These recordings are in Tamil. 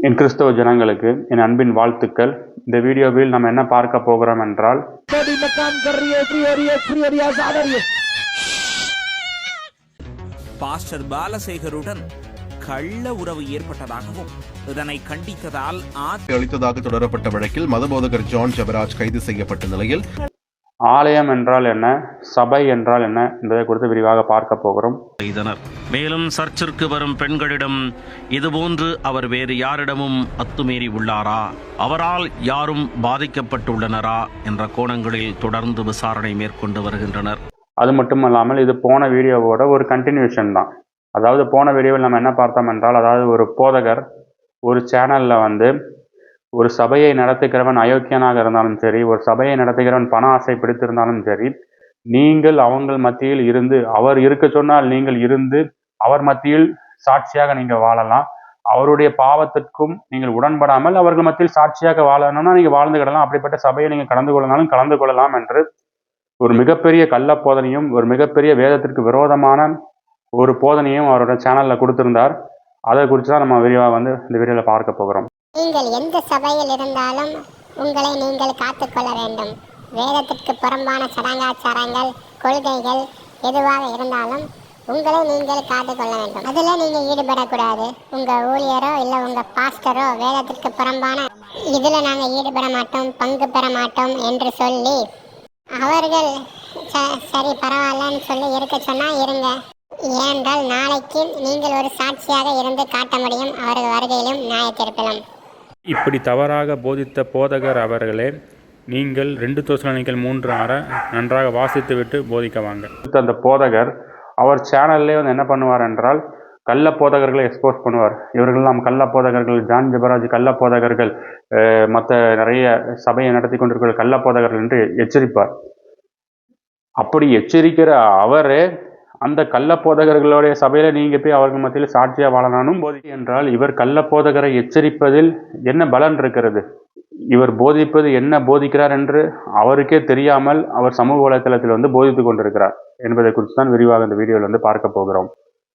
என் கிறிஸ்தவ ஜனங்களுக்கு என் அன்பின் வாழ்த்துக்கள். இந்த வீடியோவில் நம்ம என்ன பார்க்க போகிறோம் என்றால் பாஸ்டர் பாலசேகருடன் கள்ள உறவு ஏற்பட்டதாகவும் இதனை கண்டித்ததால் அளித்ததாக தொடரப்பட்ட வழக்கில் மதபோதகர் ஜான் ஜபராஜ் கைது செய்யப்பட்ட நிலையில் ஆலயம் என்றால் என்ன? சபை என்றால் என்ன? என்பதை குறித்து விரிவாக பார்க்க போகிறோம். செய்தனர். மேலும் சர்ச்சிற்கு வரும் பெண்களிடம் இதுபோன்று அவர் வேறு யாரிடமும் அத்துமீறி உள்ளாரா? அவரால் யாரும் பாதிக்கப்பட்டுள்ளனரா? என்ற கோணங்களில் தொடர்ந்து விசாரணை மேற்கொண்டு வருகின்றனர். அது மட்டும் இல்லாமல் இது போன வீடியோவோட ஒரு கண்டினியூஷன் தான். அதாவது போன வீடியோவில் நம்ம என்ன பார்த்தோம் என்றால் அதாவது ஒரு போதகர் ஒரு சேனலில் வந்து ஒரு சபையை நடத்துகிறவன் அயோக்கியனாக இருந்தாலும் சரி ஒரு சபையை நடத்துகிறவன் பண ஆசை பிடித்திருந்தாலும் சரி நீங்கள் அவங்கள் மத்தியில் இருந்து அவர் இருக்க சொன்னால் நீங்கள் இருந்து அவர் மத்தியில் சாட்சியாக நீங்கள் வாழலாம். அவருடைய பாவத்திற்கும் நீங்கள் உடன்படாமல் அவர்கள் மத்தியில் சாட்சியாக வாழணும்னா நீங்கள் வாழ்ந்துக்கிடலாம் அப்படிப்பட்ட சபையை நீங்கள் கலந்து கொள்ளனாலும் கலந்து கொள்ளலாம் என்று ஒரு மிகப்பெரிய கள்ள போதனையும் ஒரு மிகப்பெரிய வேதத்திற்கு விரோதமான ஒரு போதனையும் அவரோட சேனலில் கொடுத்திருந்தார். அதை குறித்து தான் நம்ம விரிவாக வந்து இந்த வீடியோவில் பார்க்க போகிறோம். நீங்கள் எந்த சபையில் இருந்தாலும் உங்களை நீங்கள் காத்துக்கொள்ள வேண்டும். வேதத்திற்கு புறம்பான சடங்காச்சாரங்கள் கொள்கைகள் எதுவாக இருந்தாலும் உங்களை நீங்கள் காத்துக்கொள்ள வேண்டும். அதில் நீங்கள் ஈடுபடக்கூடாது. உங்கள் ஊழியரோ இல்லை உங்கள் பாஸ்டரோ வேதத்திற்கு புறம்பான இதில் நாங்கள் ஈடுபட மாட்டோம் பங்கு பெற மாட்டோம் என்று சொல்லி அவர்கள் ச- சரி பரவாயில்லன்னு சொல்லி இருக்க சொன்னால் இருங்க. ஏனென்றால் நாளைக்கு நீங்கள் ஒரு சாட்சியாக இருந்து காட்ட முடியும். அவர்கள் வருகையிலும் நியாயத்திருப்பிலும். இப்படி தவறாக போதித்த போதகர் அவர்களே நீங்கள் ரெண்டு தோசனைகள் மூன்று ஆற நன்றாக வாசித்துவிட்டு போதிக்க வாங்க. அந்த போதகர் அவர் சேனல்லே வந்து என்ன பண்ணுவார் என்றால் கள்ள போதகர்களை எக்ஸ்போஸ் பண்ணுவார். இவர்கள் நாம் கள்ள போதகர்கள் ஜான் ஜபராஜ் கள்ள போதகர்கள் மற்ற நிறைய சபையை நடத்தி கொண்டிருக்கிற கள்ள போதகர்கள் என்று எச்சரிப்பார். அப்படி எச்சரிக்கிற அவரே அந்த கள்ள போதகர்களுடைய சபையில நீங்க போய் அவர்கள் மத்தியில் சாட்சியா வாழணும் போதி என்றால் இவர் கள்ள போதகரை எச்சரிப்பதில் என்ன பலன் இருக்கிறது? இவர் போதிப்பது என்ன போதிக்கிறார் என்று அவருக்கே தெரியாமல் அவர் சமூக வலைத்தளத்தில் வந்து போதித்துக் கொண்டிருக்கிறார் என்பதை குறித்து தான் விரிவாக இந்த வீடியோவில் வந்து பார்க்க போகிறோம்.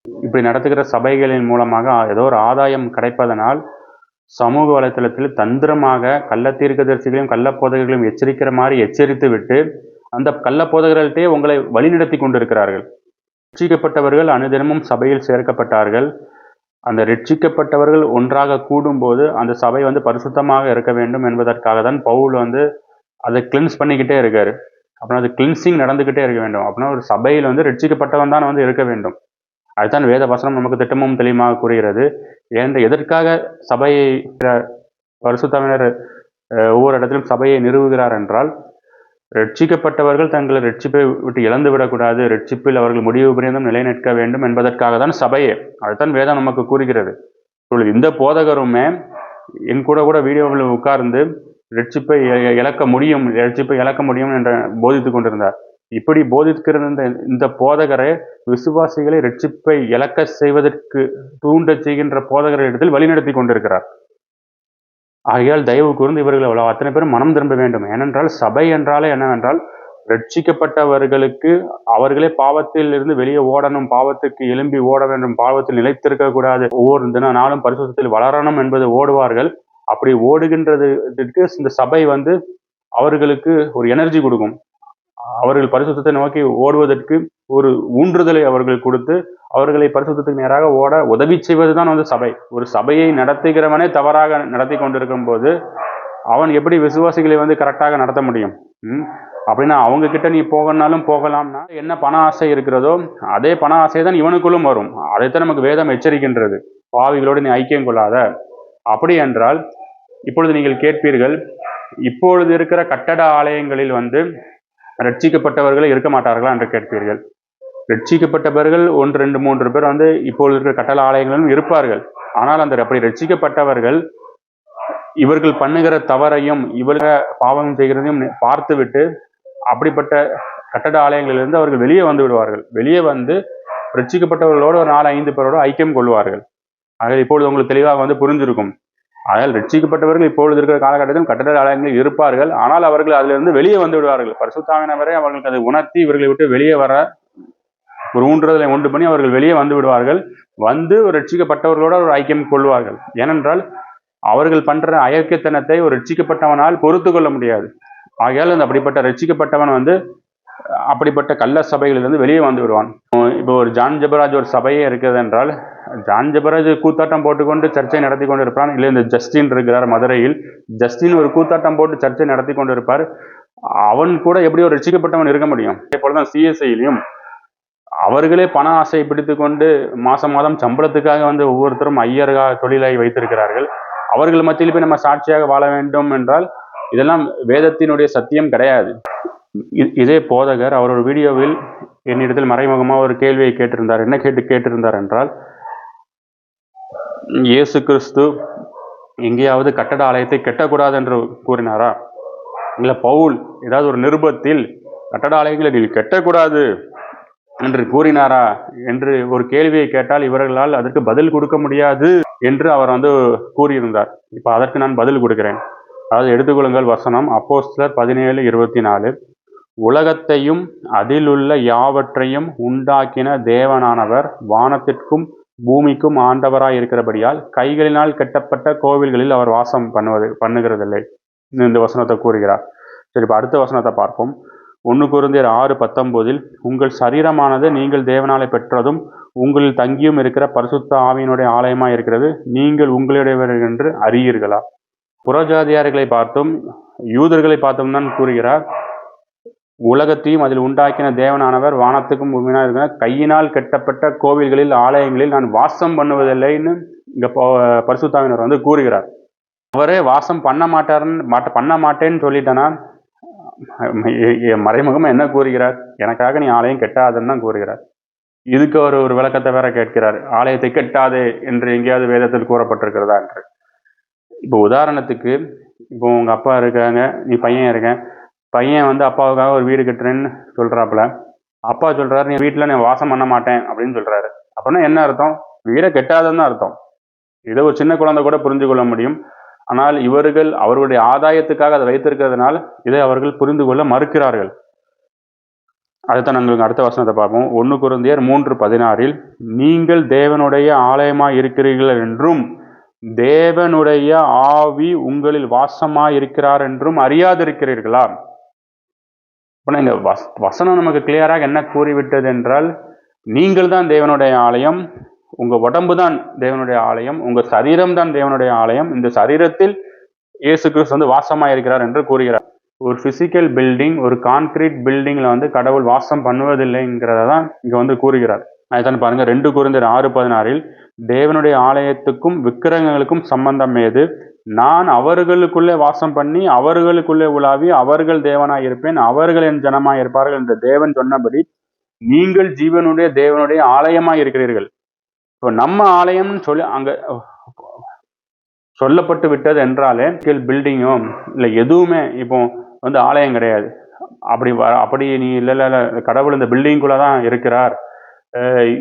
இப்படி நடத்துகிற சபைகளின் மூலமாக ஏதோ ஒரு ஆதாயம் கிடைப்பதனால் சமூக வலைத்தளத்தில் தந்திரமாக கள்ள தீர்க்கதரிசிகளையும் கள்ள போதகர்களையும் எச்சரிக்கிற மாதிரி எச்சரித்து விட்டு அந்த கள்ள போதகர்கள்ட்டே உங்களை வழிநடத்தி கொண்டிருக்கிறார்கள். ரட்சிக்கப்பட்டவர்கள் அனுதினமும் சபையில் சேர்க்கப்பட்டார்கள். அந்த ரட்சிக்கப்பட்டவர்கள் ஒன்றாக கூடும்போது அந்த சபை வந்து பரிசுத்தமாக இருக்க வேண்டும் என்பதற்காக தான் பவுல் வந்து அதை கிளின்ஸ் பண்ணிக்கிட்டே இருக்காரு. அப்படின்னா அது கிளின்சிங் நடந்துக்கிட்டே இருக்க வேண்டும். அப்படின்னா ஒரு சபையில் வந்து ரட்சிக்கப்பட்டவன் தான் வந்து இருக்க வேண்டும். அதுதான் வேத வசனம் நமக்கு திட்டமும் தெளிவாக கூறுகிறது. ஏன் எதற்காக சபையை பரிசுத்தவினர் ஒவ்வொரு இடத்திலும் சபையை நிறுவுகிறார் என்றால் ரட்சிக்கப்பட்டவர்கள் தங்களை ரட்சிப்பை விட்டு இழந்து விடக்கூடாது. ரட்சிப்பில் அவர்கள் முடிவு பரியந்தம் நிலைநிற்க வேண்டும் என்பதற்காக தான் சபையே. அதுதான் வேதம் நமக்கு கூறுகிறது. இப்பொழுது இந்த போதகருமே என் கூட கூட வீடியோவில் உட்கார்ந்து ரட்சிப்பை இழக்க முடியும் ரட்சிப்பை இழக்க முடியும் என்ற போதித்து கொண்டிருந்தார். இப்படி போதிக்கிற இந்த இந்த போதகரை விசுவாசிகளை ரட்சிப்பை இழக்க செய்வதற்கு தூண்டச் செய்கின்ற போதகரிடத்தில் வழிநடத்தி கொண்டிருக்கிறார். ஆகையால் தயவு கூர்ந்து இவர்கள் அவ்வளோ அத்தனை பேரும் மனம் திரும்ப வேண்டும். ஏனென்றால் சபை என்றாலே என்னவென்றால் ரட்சிக்கப்பட்டவர்களுக்கு அவர்களே பாவத்தில் இருந்து வெளியே ஓடணும் பாவத்துக்கு எழும்பி ஓட வேண்டும் பாவத்தில் நிலைத்திருக்க கூடாது. ஒவ்வொரு தின நாளும் பரிசுத்தத்தில் வளரணும் என்பது ஓடுவார்கள். அப்படி ஓடுகின்றதுக்கு இந்த சபை வந்து அவர்களுக்கு ஒரு எனர்ஜி கொடுக்கும். அவர்கள் பரிசுத்தத்தை நோக்கி ஓடுவதற்கு ஒரு ஊன்றுதலை அவர்கள் கொடுத்து அவர்களை பரிசுத்தத்துக்கு நேராக ஓட உதவி செய்வதுதான் வந்து சபை. ஒரு சபையை நடத்துகிறவனே தவறாக நடத்தி கொண்டிருக்கும் போது அவன் எப்படி விசுவாசிகளை வந்து கரெக்டாக நடத்த முடியும்? ம்? அப்படின்னா அவங்க கிட்ட நீ போகணும்னாலும் போகலாம்னா என்ன பண ஆசை இருக்கிறதோ அதே பண ஆசை தான் இவனுக்குள்ளும் வரும். அதைத்தான் நமக்கு வேதம் எச்சரிக்கின்றது. பாவிகளோடு நீ ஐக்கியம் கொள்ளாத. அப்படி என்றால் இப்பொழுது நீங்கள் கேட்பீர்கள் இப்பொழுது இருக்கிற கட்டட ஆலயங்களில் வந்து ரட்சிக்கப்பட்டவர்கள் இருக்க மாட்டார்களா என்று கேட்பீர்கள். ரட்சிக்கப்பட்டவர்கள் ஒன்று ரெண்டு மூன்று பேர் வந்து இப்பொழுது இருக்கிற கட்டள ஆலயங்களிலும் இருப்பார்கள். ஆனால் அந்த அப்படி ரட்சிக்கப்பட்டவர்கள் இவர்கள் பண்ணுகிற தவறையும் இவர்கள் பாவம் செய்கிறதையும் பார்த்துவிட்டு அப்படிப்பட்ட கட்டட ஆலயங்களிலிருந்து அவர்கள் வெளியே வந்து விடுவார்கள். வெளியே வந்து ரட்சிக்கப்பட்டவர்களோடு ஒரு நாலு ஐந்து பேரோடு ஐக்கியம் கொள்வார்கள். ஆக இப்பொழுது உங்களுக்கு தெளிவாக வந்து புரிஞ்சிருக்கும் அதனால் ரட்சிக்கப்பட்டவர்கள் இப்பொழுது இருக்கிற காலகட்டத்தில் கட்டட ஆலயங்களில் இருப்பார்கள். ஆனால் அவர்கள் அதிலிருந்து வெளியே வந்து விடுவார்கள். பரிசுத்தாவினவரை அவர்களுக்கு அதை உணர்த்தி இவர்களை விட்டு வெளியே வர ஒரு ஊன்றுதலை உண்டு பண்ணி அவர்கள் வெளியே வந்து விடுவார்கள். வந்து ஒரு ரட்சிக்கப்பட்டவர்களோட ஒரு ஐக்கியம் கொள்வார்கள். ஏனென்றால் அவர்கள் பண்ற அயோக்கியத்தனத்தை ஒரு ரட்சிக்கப்பட்டவனால் பொறுத்து கொள்ள முடியாது. ஆகையால் அந்த அப்படிப்பட்ட ரட்சிக்கப்பட்டவன் வந்து அப்படிப்பட்ட கள்ள சபைகளிலிருந்து வெளியே வந்து விடுவான். இப்போ ஒரு ஜான் ஜெபராஜ் ஒரு சபையே இருக்கிறது என்றால் ஜான் பிறகு கூத்தாட்டம் போட்டுக்கொண்டு சர்ச்சை நடத்தி கொண்டிருப்பான். இல்லை இந்த ஜஸ்டின் இருக்கிறார் மதுரையில். ஜஸ்டின் ஒரு கூத்தாட்டம் போட்டு சர்ச்சை நடத்தி கொண்டிருப்பார். அவன் கூட எப்படி ஒரு ரசிக்கப்பட்டவன் இருக்க முடியும்? அதே போலதான் சிஎஸ்ஐலையும் அவர்களே பண ஆசை பிடித்து கொண்டு மாசம் மாதம் சம்பளத்துக்காக வந்து ஒவ்வொருத்தரும் ஐயர்கா தொழிலாகி வைத்திருக்கிறார்கள். அவர்கள் மத்தியில் போய் நம்ம சாட்சியாக வாழ வேண்டும் என்றால் இதெல்லாம் வேதத்தினுடைய சத்தியம் கிடையாது. இதே போதகர் அவர் ஒரு வீடியோவில் என்னிடத்தில் மறைமுகமாக ஒரு கேள்வியை கேட்டிருந்தார். என்ன கேட்டு கேட்டிருந்தார் என்றால் இயேசு கிறிஸ்து எங்கேயாவது கட்டட ஆலயத்தை கெட்டக்கூடாது என்று கூறினாரா? இல்லை பவுல் ஏதாவது ஒரு நிருபத்தில் கட்டட ஆலயங்களை நீங்கள் கெட்டக்கூடாது என்று கூறினாரா? என்று ஒரு கேள்வியை கேட்டால் இவர்களால் அதற்கு பதில் கொடுக்க முடியாது என்று அவர் வந்து கூறியிருந்தார். இப்போ அதற்கு நான் பதில் கொடுக்கிறேன். அதாவது எடுத்துக்கொள்ளுங்கள் வசனம் அப்போஸ்தலர் பதினேழு இருபத்தி நாலு. உலகத்தையும் அதிலுள்ள யாவற்றையும் உண்டாக்கின தேவனானவர் வானத்திற்கும் பூமிக்கும் ஆண்டவராய் இருக்கிறபடியால் கைகளினால் கட்டப்பட்ட கோவில்களில் அவர் வாசம் பண்ணுவது பண்ணுகிறதில்லை. இந்த வசனத்தை கூறுகிறார். சரி இப்போ அடுத்த வசனத்தை பார்ப்போம். ஒன்று குருந்தியர் ஆறு பத்தொம்போதில் உங்கள் சரீரமானது நீங்கள் தேவனாலே பெற்றதும் உங்களில் தங்கியும் இருக்கிற பரிசுத்த ஆவியினுடைய ஆலயமாக இருக்கிறது நீங்கள் உங்களுடையவர்கள் என்று அறியீர்களா? புறஜாதியார்களை பார்த்தும் யூதர்களை பார்த்தும் தான் கூறுகிறார். உலகத்தையும் அதில் உண்டாக்கின தேவனானவர் வானத்துக்கும் பூமியினா இருக்கிற கையினால் கட்டப்பட்ட கோவில்களில் ஆலயங்களில் நான் வாசம் பண்ணுவதில்லைன்னு இங்க பரிசுத்தாவினர் வந்து கூறுகிறார். அவரே வாசம் பண்ண மாட்டாருன்னு மாட்ட பண்ண மாட்டேன்னு சொல்லிட்டேன்னா மறைமுகமாக மறைமுகமா என்ன கூறுகிறார்? எனக்காக நீ ஆலயம் கெட்டாதுன்னு தான் கூறுகிறார். இதுக்கு அவர் ஒரு விளக்கத்தை வேற கேட்கிறார். ஆலயத்தை கெட்டாதே என்று எங்கேயாவது வேதத்தில் கூறப்பட்டிருக்கிறதா? என்று இப்போ உதாரணத்துக்கு இப்போ உங்க அப்பா இருக்காங்க நீ பையன் இருக்கேன் பையன் வந்து அப்பாவுக்காக ஒரு வீடு கட்டுறேன்னு சொல்கிறாப்புல அப்பா சொல்கிறாரு நீ வீட்டில் நான் வாசம் பண்ண மாட்டேன் அப்படின்னு சொல்கிறாரு அப்படின்னா என்ன அர்த்தம்? வீடை கெட்டாதன்னு தான் அர்த்தம். இதை ஒரு சின்ன குழந்தை கூட புரிந்து கொள்ள முடியும். ஆனால் இவர்கள் அவர்களுடைய ஆதாயத்துக்காக அதை வைத்திருக்கிறதுனால் இதை அவர்கள் புரிந்து கொள்ள மறுக்கிறார்கள் அதுதான் நாங்கள் அடுத்த வசனத்தை பார்ப்போம். ஒன்று குருந்தியர் மூன்று பதினாறில் நீங்கள் தேவனுடைய ஆலயமாக இருக்கிறீர்கள் என்றும் தேவனுடைய ஆவி உங்களில் வாசமாக இருக்கிறார் என்றும் அறியாதிருக்கிறீர்களா? இப்போ இங்கே வஸ் வசனம் நமக்கு கிளியராக என்ன கூறிவிட்டது என்றால் நீங்கள் தான் தேவனுடைய ஆலயம் உங்கள் உடம்பு தான் தேவனுடைய ஆலயம் உங்கள் சரீரம் தான் தேவனுடைய ஆலயம் இந்த சரீரத்தில் இயேசு கிறிஸ்து வந்து வாசமாக இருக்கிறார் என்று கூறுகிறார். ஒரு ஃபிசிக்கல் பில்டிங் ஒரு கான்கிரீட் பில்டிங்கில் வந்து கடவுள் வாசம் பண்ணுவதில்லைங்கிறத தான் இங்கே வந்து கூறுகிறார். அதுதான் பாருங்கள் ரெண்டு குறைந்தர் ஆறு பதினாறில் தேவனுடைய ஆலயத்துக்கும் விக்கிரகங்களுக்கும் சம்பந்தம் ஏது? நான் அவர்களுக்குள்ளே வாசம் பண்ணி அவர்களுக்குள்ளே உலாவி அவர்கள் தேவனாய் இருப்பேன் அவர்கள் என் ஜனமாய் இருப்பார்கள் என்று தேவன் சொன்னபடி நீங்கள் ஜீவனுடைய தேவனுடைய ஆலயமாய் இருக்கிறீர்கள். இப்போ நம்ம ஆலயம்னு சொல்லி அங்க சொல்லப்பட்டு விட்டது என்றாலே பில்டிங்கோ இல்லை எதுவுமே இப்போ வந்து ஆலயம் கிடையாது. அப்படி வ- அப்படி நீ இல்லை இல்லை கடவுள் இந்த பில்டிங்குள்ளே தான் இருக்கிறார்.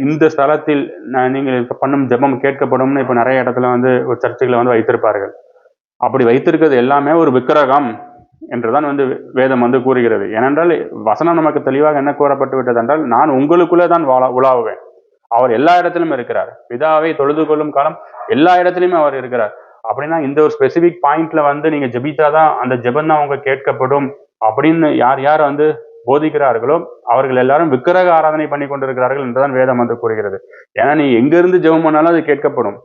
இந்த ஸ்தலத்தில் நான் நீங்கள் பண்ணும் ஜெபம் கேட்கப்படும்னு இப்போ நிறைய இடத்துல வந்து சர்ச்சைகளை சர்ச்சுகளை வந்து வைத்திருப்பார்கள். அப்படி வைத்திருக்கிறது எல்லாமே ஒரு விக்கிரகம் என்றுதான் வந்து வேதம் வந்து கூறுகிறது. ஏனென்றால் வசனம் நமக்கு தெளிவாக என்ன கூறப்பட்டு விட்டது என்றால் நான் உங்களுக்குள்ளே தான் வாழ உலாவுவேன். அவர் எல்லா இடத்திலும் இருக்கிறார். பிதாவை தொழுது கொள்ளும் காலம் எல்லா இடத்துலையுமே அவர் இருக்கிறார். அப்படின்னா இந்த ஒரு ஸ்பெசிபிக் பாயிண்ட்ல வந்து நீங்க ஜெபித்தாதான் அந்த ஜெபம் தான் அவங்க கேட்கப்படும் அப்படின்னு யார் யார் வந்து போதிக்கிறார்களோ அவர்கள் எல்லாரும் விக்கிரக ஆராதனை பண்ணி கொண்டிருக்கிறார்கள் என்றுதான் வேதம் வந்து கூறுகிறது. ஏன்னா நீ எங்கிருந்து ஜெபம் பண்ணாலும் அது கேட்கப்படும்.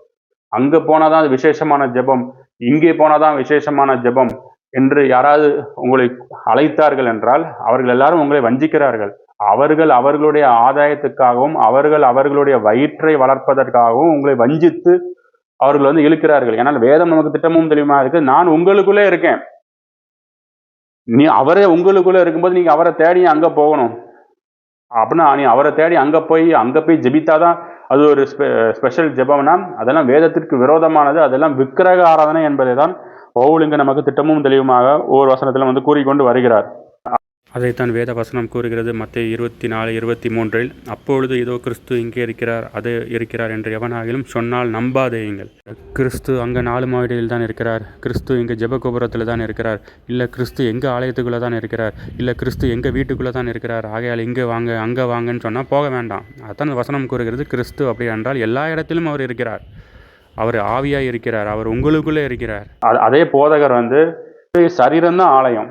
அங்க போனாதான் அது விசேஷமான ஜெபம். இங்கே போனாதான் விசேஷமான ஜெபம் என்று யாராவது உங்களை அழைத்தார்கள் என்றால் அவர்கள் எல்லாரும் உங்களை வஞ்சிக்கிறார்கள். அவர்கள் அவர்களுடைய ஆதாயத்துக்காகவும் அவர்கள் அவர்களுடைய வயிற்றை வளர்ப்பதற்காகவும் உங்களை வஞ்சித்து அவர்கள் வந்து இழுக்கிறார்கள். ஏன்னால் வேதம் நமக்கு திட்டமும் தெளிவுமா இருக்கு. நான் உங்களுக்குள்ளே இருக்கேன். நீ அவரே உங்களுக்குள்ளே இருக்கும்போது நீங்க அவரை தேடி அங்கே போகணும். அப்படின்னா நீ அவரை தேடி அங்க போய் அங்கே போய் ஜெபித்தாதான் அது ஒரு ஸ்பெ ஸ்பெஷல் ஜெபம்னா அதெல்லாம் வேதத்திற்கு விரோதமானது. அதெல்லாம் விக்கிரக ஆராதனை என்பதை தான் பவுல் இங்கு நமக்கு திட்டமும் தெளிவுமாக ஒவ்வொரு வசனத்திலும் வந்து கூறிக்கொண்டு வருகிறார். அதைத்தான் வேத வசனம் கூறுகிறது. மத்திய இருபத்தி நாலு இருபத்தி மூன்றில் அப்பொழுது இதோ கிறிஸ்து இங்கே இருக்கிறார் அது இருக்கிறார் என்று எவனாகிலும் சொன்னால் நம்பாதேயுங்கள் கிறிஸ்து அங்கே நாலு மாவடியில் தான் இருக்கிறார். கிறிஸ்து இங்கே ஜெபகோபுரத்தில் தான் இருக்கிறார். இல்லை கிறிஸ்து எங்கள் ஆலயத்துக்குள்ளே தான் இருக்கிறார். இல்லை கிறிஸ்து எங்கள் வீட்டுக்குள்ளே தான் இருக்கிறார். ஆகையால் இங்கே வாங்க அங்கே வாங்கன்னு சொன்னால் போக வேண்டாம். அதான் வசனம் கூறுகிறது. கிறிஸ்து அப்படி என்றால் எல்லா இடத்திலும் அவர் இருக்கிறார். அவர் ஆவியாக இருக்கிறார். அவர் உங்களுக்குள்ளே இருக்கிறார். அதே போதகர் வந்து சரீரம் தான் ஆலயம்.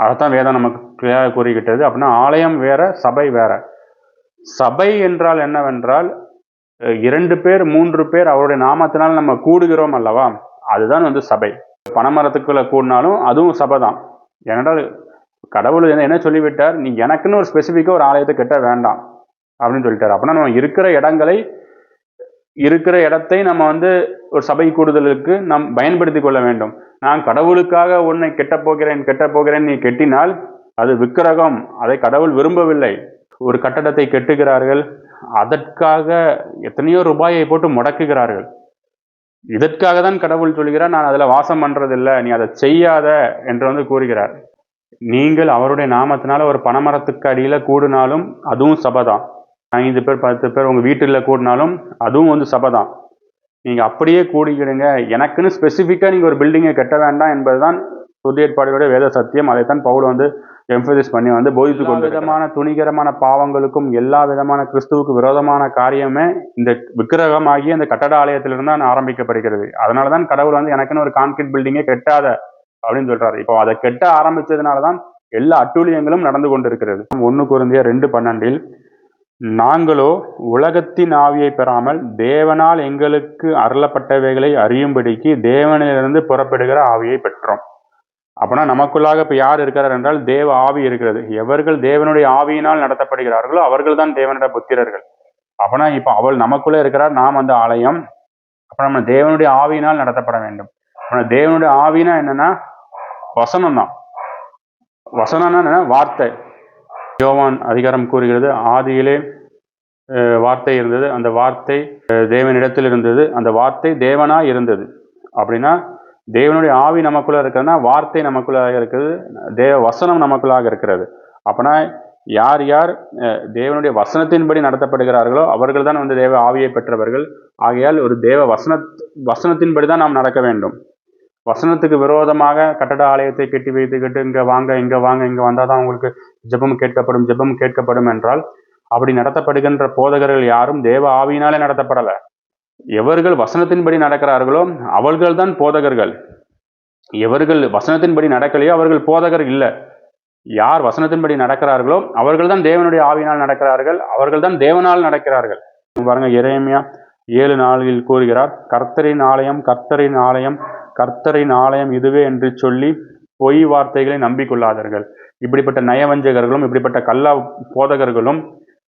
அதைத்தான் வேதம் நமக்கு கிளியாக கூறிக்கிட்டது. அப்படின்னா ஆலயம் வேற சபை வேற. சபை என்றால் என்னவென்றால் இரண்டு பேர் மூன்று பேர் அவருடைய நாமத்தினால் நம்ம கூடுகிறோம் அல்லவா? அதுதான் வந்து சபை. பனைமரத்துக்குள்ளே கூடினாலும் அதுவும் சபை தான். ஏனென்றால் கடவுள் என்ன- என்ன சொல்லிவிட்டார்? நீ எனக்குன்னு ஒரு ஸ்பெசிஃபிக்காக ஒரு ஆலயத்தை கட்ட வேண்டாம். அப்படின்னு சொல்லிட்டார். அப்படின்னா நம்ம இருக்கிற இடங்களை இருக்கிற இடத்தை நம்ம வந்து ஒரு சபை கூடுதலுக்கு நாம் பயன்படுத்தி கொள்ள வேண்டும். நான் கடவுளுக்காக உன்னை கெட்ட போகிறேன் கெட்ட போகிறேன் நீ கெட்டினால் அது விக்கிரகம். அதை கடவுள் விரும்பவில்லை. ஒரு கட்டடத்தை கெட்டுகிறார்கள். அதற்காக எத்தனையோ ரூபாயை போட்டு முடக்குகிறார்கள். இதற்காக தான் கடவுள் சொல்கிறார் நான் அதில் வாசம் பண்ணுறதில்லை நீ அதை செய்யாத என்று வந்து கூறுகிறார். நீங்கள் அவருடைய நாமத்தினால ஒரு பனைமரத்துக்கு அடியில் கூடினாலும் அதுவும் சபை தான். ஐந்து பேர் பத்து பேர் உங்கள் வீட்டில் கூடினாலும் அதுவும் வந்து சபை தான். நீங்கள் அப்படியே கூடிக்கிடுங்க. எனக்குன்னு ஸ்பெசிஃபிக்காக நீங்கள் ஒரு பில்டிங்கை கட்ட வேண்டாம் என்பதுதான் புதிய ஏற்பாடுடைய வேத சத்தியம். அதைத்தான் பவுல் வந்து எம்பசைஸ் பண்ணி வந்து போதித்து கொண்டு விதமான துணிகரமான பாவங்களுக்கும் எல்லா விதமான கிறிஸ்துவுக்கு விரோதமான காரியமே இந்த விக்கிரகமாகிய இந்த கட்டட ஆலயத்திலிருந்து தான் ஆரம்பிக்கப்படுகிறது. அதனால தான் கடவுள் வந்து எனக்குன்னு ஒரு கான்கிரீட் பில்டிங்கே கெட்டாத அப்படின்னு சொல்றாரு. இப்போ அதை கெட்ட ஆரம்பிச்சதுனால தான் எல்லா அட்டூழியங்களும் நடந்து கொண்டிருக்கிறது. ஒன்று குருந்திய ரெண்டு பன்னெண்டில் நாங்களோ உலகத்தின் ஆவியை பெறாமல் தேவனால் எங்களுக்கு அருளப்பட்டவைகளை அறியும்படிக்கு தேவனிலிருந்து புறப்படுகிற ஆவியை பெற்றோம். அப்படின்னா நமக்குள்ளாக இப்போ யார் இருக்கிறார் என்றால் தேவ ஆவி இருக்கிறது. எவர்கள் தேவனுடைய ஆவியினால் நடத்தப்படுகிறார்களோ அவர்கள் தான் தேவனுடைய புத்திரர்கள். அப்படின்னா இப்போ அவள் நமக்குள்ளே இருக்கிறார் நாம் அந்த ஆலயம். அப்போ நம்ம தேவனுடைய ஆவியினால் நடத்தப்பட வேண்டும். அப்புறம் தேவனுடைய ஆவினா என்னன்னா வசனம் தான் வசனம்னா என்னன்னா வார்த்தை. யோவான் அதிகாரம் கூறுகிறது ஆதியிலே வார்த்தை இருந்தது. அந்த வார்த்தை தேவனிடத்தில் இருந்தது. அந்த வார்த்தை தேவனாக இருந்தது. அப்படின்னா தேவனுடைய ஆவி நமக்குள்ளே இருக்கிறதுனா வார்த்தை நமக்குள்ளாக இருக்குது தேவ வசனம் நமக்குள்ளாக இருக்கிறது. அப்படின்னா யார் யார் தேவனுடைய வசனத்தின்படி நடத்தப்படுகிறார்களோ அவர்கள் தான் வந்து தேவ ஆவியை பெற்றவர்கள். ஆகையால் ஒரு தேவ வசன வசனத்தின்படி தான் நாம் நடக்க வேண்டும். வசனத்துக்கு விரோதமாக கட்டட ஆலயத்தை கட்டி வைத்துக்கிட்டு இங்க வாங்க இங்க வாங்க இங்க வந்தால் தான் உங்களுக்கு ஜெபம் கேட்கப்படும் ஜெபம் கேட்கப்படும் என்றால் அப்படி நடத்தப்படுகின்ற போதகர்கள் யாரும் தேவ ஆவியினாலே நடத்தப்படலை. எவர்கள் வசனத்தின்படி நடக்கிறார்களோ அவர்கள் தான் போதகர்கள். எவர்கள் வசனத்தின்படி நடக்கலையோ அவர்கள் போதகர் இல்லை. யார் வசனத்தின்படி நடக்கிறார்களோ அவர்கள் தான் தேவனுடைய ஆவியினால் நடக்கிறார்கள் அவர்கள் தான் தேவனால் நடக்கிறார்கள். பாருங்க இறைமையா ஏழு நாளில் கூறுகிறார் கர்த்தரின் ஆலயம் கர்த்தரின் ஆலயம் கர்த்தரின் ஆலயம் இதுவே என்று சொல்லி பொய் வார்த்தைகளை நம்பிக்கொள்ளாதார்கள். இப்படிப்பட்ட நயவஞ்சகர்களும் இப்படிப்பட்ட கல்லா போதகர்களும்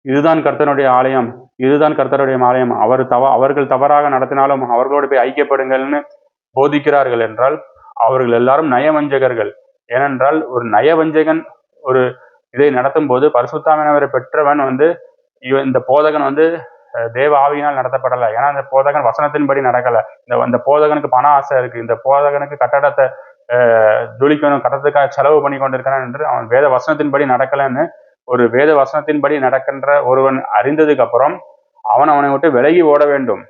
இதுதான் கர்த்தனுடைய ஆலயம் இதுதான் கர்த்தருடைய ஆலயம். அவர் தவ அவர்கள் தவறாக நடத்தினாலும் அவர்களோடு போய் ஐக்கியப்படுங்கள்னு போதிக்கிறார்கள் என்றால் அவர்கள் எல்லாரும் நயவஞ்சகர்கள். ஏனென்றால் ஒரு நயவஞ்சகன் ஒரு இதை நடத்தும் போது பரிசுத்தாமினவரை பெற்றவன் வந்து இவன் இந்த போதகன் வந்து தேவ ஆவியினால் நடத்தப்படலை. ஏன்னா அந்த போதகன் வசனத்தின்படி நடக்கலை. இந்த இந்த போதகனுக்கு பண ஆசை இருக்கு. இந்த போதகனுக்கு கட்டடத்தை துளிக்கணும் ஜொலிக்கணும் செலவு பண்ணி கொண்டிருக்கிறான் என்று அவன் வேத வசனத்தின்படி நடக்கலைன்னு ஒரு வேத வசனத்தின்படி நடக்கின்ற ஒருவன் அறிந்ததுக்கு அப்புறம் அவன் அவனை விட்டு விலகி ஓட வேண்டும்.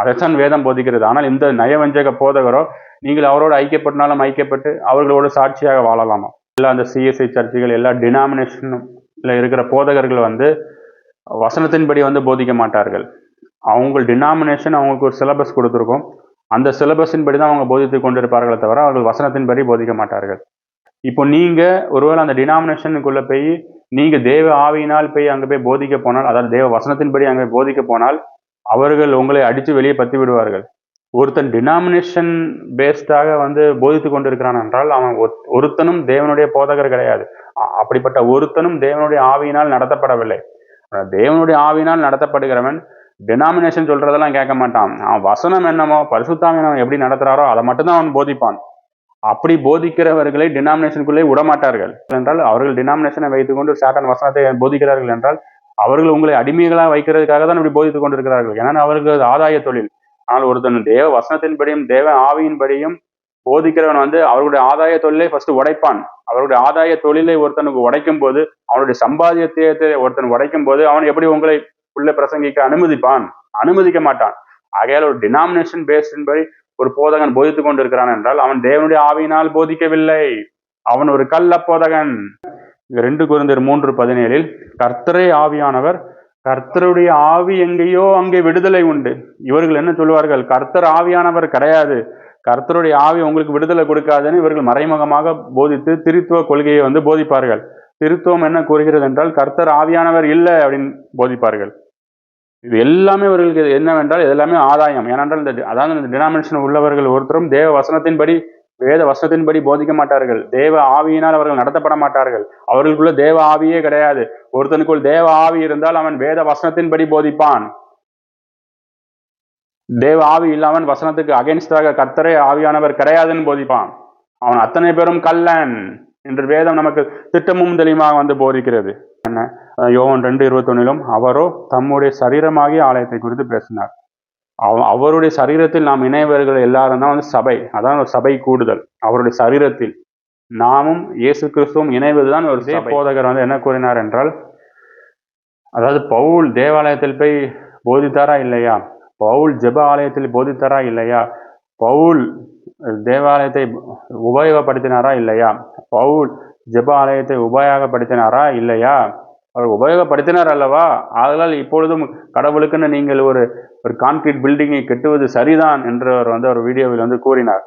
அதைத்தான் வேதம் போதிக்கிறது. ஆனால் இந்த நயவஞ்சக போதகரோ நீங்கள் அவரோடு ஐக்கியப்பட்டனாலும் ஐக்கியப்பட்டு அவர்களோடு சாட்சியாக வாழலாமா? எல்லா அந்த சிஎஸ்ஐ சர்ச்சைகள் எல்லா டினாமினேஷனும் இருக்கிற போதகர்கள் வந்து வசனத்தின்படி வந்து போதிக்க மாட்டார்கள். அவங்க டினாமினேஷன் அவங்களுக்கு ஒரு சிலபஸ் கொடுத்துருக்கோம். அந்த சிலபஸின்படி தான் அவங்க போதித்து கொண்டிருப்பார்களே தவிர அவர்கள் வசனத்தின்படி போதிக்க மாட்டார்கள். இப்போ நீங்கள் ஒருவேளை அந்த டினாமினேஷனுக்குள்ளே போய் நீங்கள் தேவ ஆவியினால் போய் அங்கே போய் போதிக்க போனால் அதாவது தேவ வசனத்தின்படி அங்கே போதிக்க போனால் அவர்கள் உங்களை அடித்து வெளியே பற்றி விடுவார்கள். ஒருத்தன் டினாமினேஷன் பேஸ்டாக வந்து போதித்து கொண்டிருக்கிறான் என்றால் அவன் ஒத்- ஒருத்தனும் தேவனுடைய போதகர் கிடையாது. அப்படிப்பட்ட ஒருத்தனும் தேவனுடைய ஆவியினால் நடத்தப்படவில்லை. தேவனுடைய ஆவினால் நடத்தப்படுகிறவன் டினாமினேஷன் சொல்றதெல்லாம் கேட்க மாட்டான். அவன் வசனம் என்னமோ பரிசுத்தாமினம் எப்படி நடத்துறாரோ அதை மட்டும்தான் அவன் போதிப்பான். அப்படி போதிக்கிறவர்களை டினாமினேஷனுக்குள்ளே விடமாட்டார்கள். என்றால் அவர்கள் டினாமினேஷனை வைத்துக்கொண்டு சாட்டன் வசனத்தை போதிக்கிறார்கள் என்றால் அவர்கள் உங்களை அடிமைகளாக வைக்கிறதுக்காக தான் இப்படி போதித்துக் கொண்டிருக்கிறார்கள். ஏன்னா அவர்கள் ஆதாய தொழில். ஆனால் ஒருத்தன் தேவ வசனத்தின்படியும் தேவ ஆவியின்படியும் போதிக்கிறவன் வந்து அவருடைய ஆதாய தொழிலை ஃபர்ஸ்ட் உடைப்பான். அவருடைய ஆதாய தொழிலை ஒருத்தனுக்கு உடைக்கும் போது அவனுடைய சம்பாதியத்தை ஒருத்தன் உடைக்கும் போது அவன் எப்படி உங்களை உள்ள பிரசங்கிக்க அனுமதிப்பான்? அனுமதிக்க மாட்டான். ஆகையால் ஒரு டினாமினேஷன் பேஸ்டின்படி ஒரு போதகன் போதித்துக் கொண்டிருக்கிறான் என்றால் அவன் தேவனுடைய ஆவியினால் போதிக்கவில்லை. அவன் ஒரு கள்ள போதகன். ரெண்டு குருந்தர் மூன்று பதினேழில் கர்த்தரே ஆவியானவர் கர்த்தருடைய ஆவி எங்கேயோ அங்கே விடுதலை உண்டு. இவர்கள் என்ன சொல்வார்கள்? கர்த்தர் ஆவியானவர் கிடையாது. கர்த்தருடைய ஆவி உங்களுக்கு விடுதலை கொடுக்காதுன்னு இவர்கள் மறைமுகமாக போதித்து திருத்துவ கொள்கையை வந்து போதிப்பார்கள். திருத்துவம் என்ன கூறுகிறது என்றால் கர்த்தர் ஆவியானவர் இல்லை அப்படின்னு போதிப்பார்கள். இது எல்லாமே இவர்களுக்கு என்னவென்றால் இது எல்லாமே ஆதாயம். ஏனென்றால் இந்த அதாவது இந்த டினாமினேஷன் உள்ளவர்கள் ஒருத்தரும் தேவ வசனத்தின்படி வேத வசனத்தின்படி போதிக்க மாட்டார்கள். தேவ ஆவியினால் அவர்கள் நடத்தப்பட மாட்டார்கள். அவர்களுக்குள்ள தேவ ஆவியே கிடையாது. ஒருத்தனுக்குள் தேவ ஆவி இருந்தால் அவன் வேத வசனத்தின்படி போதிப்பான். தேவ ஆவி இல்லாமல் வசனத்துக்கு அகேன்ஸ்டாக கர்த்தரே ஆவியானவர் கிடையாதுன்னு போதிப்பான். அவன் அத்தனை பேரும் கல்லன் என்று வேதம் நமக்கு திட்டமும் தெளிவாக வந்து போதிக்கிறது. என்ன? யோகன் ரெண்டு இருபத்தொன்னிலும் அவரோ தம்முடைய சரீரமாகிய ஆலயத்தை குறித்து பேசினார். அவ அவருடைய சரீரத்தில் நாம் இணையவர்கள் எல்லாரும் தான் வந்து சபை. அதான் ஒரு சபை கூடுதல். அவருடைய சரீரத்தில் நாமும் இயேசு கிறிஸ்துவும் இணைவதுதான் ஒரு போதகர் வந்து என்ன கூறினார் என்றால் அதாவது பவுல் தேவாலயத்தில் போய் போதித்தாரா இல்லையா? பவுல் ஜெப ஆலயத்தில் போதித்தாரா இல்லையா? பவுல் தேவாலயத்தை உபயோகப்படுத்தினாரா இல்லையா? பவுல் ஜெப ஆலயத்தை உபயோகப்படுத்தினாரா இல்லையா? அவர் உபயோகப்படுத்தினார் அல்லவா? ஆதலால் இப்பொழுதும் கடவுளுக்குன்னு நீங்கள் ஒரு ஒரு கான்கிரீட் பில்டிங்கை கட்டுவது சரிதான் என்று அவர் வந்து ஒரு வீடியோவில் வந்து கூறினார்.